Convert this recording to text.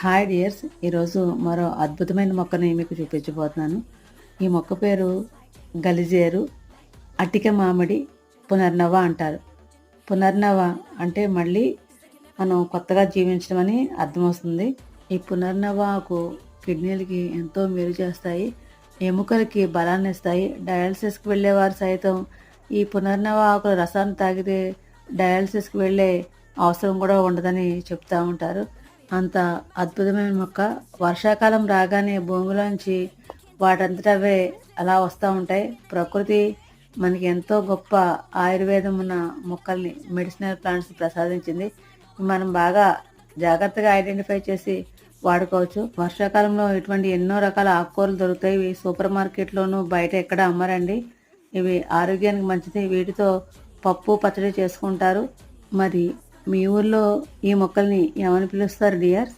Hi dears ఈరోజు మరో అద్భుతమైన మొక్కని మీకు చూపించబోతున్నాను. ఈ మొక్క పేరు గలిజేరు అటిక మామిడి పునర్నవ అంటారు. పునర్నవ అంటే మళ్ళీ మనం కొత్తగా జీవించడం అని అర్థమవుతుంది. ఈ పునర్నవ ఆకు కిడ్నీలకి ఎంతో మేలు చేస్తాయి. ఎముకలకి బలాన్ని ఇస్తాయి. డయాలసిస్కి వెళ్ళేవారు సైతం ఈ పునర్నవ ఆకుల రసాన్ని తాగితే డయాలసిస్కి వెళ్ళే అవసరం కూడా ఉండదని చెప్తూ ఉంటారు. అంత అద్భుతమైన మొక్క. వర్షాకాలం రాగానే భూమిలోంచి వాటంతటవే అలా వస్తూ ఉంటాయి. ప్రకృతి మనకి ఎంతో గొప్ప ఆయుర్వేదం ఉన్న మొక్కల్ని మెడిసినల్ ప్లాంట్స్ ప్రసాదించింది. మనం బాగా జాగ్రత్తగా ఐడెంటిఫై చేసి వాడుకోవచ్చు. వర్షాకాలంలో ఇటువంటి ఎన్నో రకాల ఆకుకూరలు దొరుకుతాయి. ఇవి సూపర్ మార్కెట్లోనూ బయట ఎక్కడ అమ్మరండి. ఇవి ఆరోగ్యానికి మంచిది. వీటితో పప్పు పచ్చడి చేసుకుంటారు. మరి మీ ఊర్లో ఈ మొక్కల్ని ఏమని పిలుస్తారు డియర్?